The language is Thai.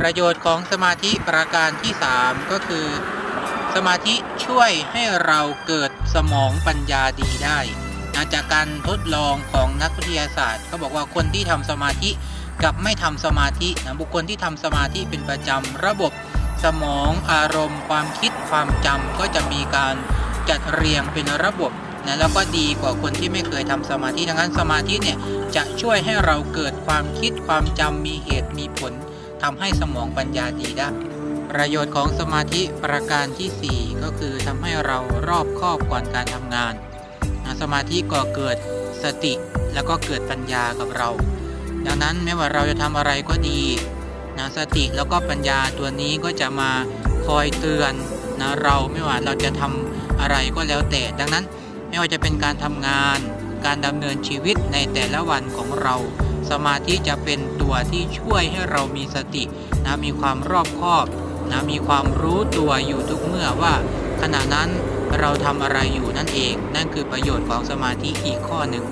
ประโยชน์ของสมาธิประการที่ 3 ก็คือ สมาธิช่วยให้เราเกิดสมองปัญญาดีได้นะจากการทดลองของนักวิทยาศาสตร์เขาบอกว่าคนที่ทำสมาธิกับไม่ทำสมาธินะบุคคลที่ทำสมาธิเป็นประจำระบบสมองอารมณ์ ความคิดความจำก็จะมีการจัดเรียงเป็นระบบนะแล้วก็ดีกว่าคนที่ไม่เคยทำสมาธิดังนั้นสมาธิเนี่ยจะช่วยให้เราเกิดความคิดความจำมีเหตุมีผล ทำให้สมองปัญญาดีได้ ประโยชน์ของสมาธิประการทีสี่ 4 ก็คือทำให้เรารอบคอบก่อนการทำงาน สมาธิก่อเกิดสติแล้วก็เกิดปัญญากับเรา ดังนั้นไม่ว่าเราจะทำอะไรก็ดีนะสติแล้วก็ปัญญาตัวนี้ก็จะมาคอยเตือนนะเราไม่ว่าเราจะทำอะไรก็แล้วแต่ ดังนั้นไม่ว่าจะเป็นการทำงาน การดำเนินชีวิตในแต่ละวันของเรา สมาธิจะเป็นตัวที่ช่วยให้เรามีสตินะมีความรอบคอบนะมีความรู้ตัวอยู่ทุกเมื่อว่า ขณะนั้นเราทำอะไรอยู่นั่นเอง นั่นคือประโยชน์ของสมาธิอีกข้อหนึ่ง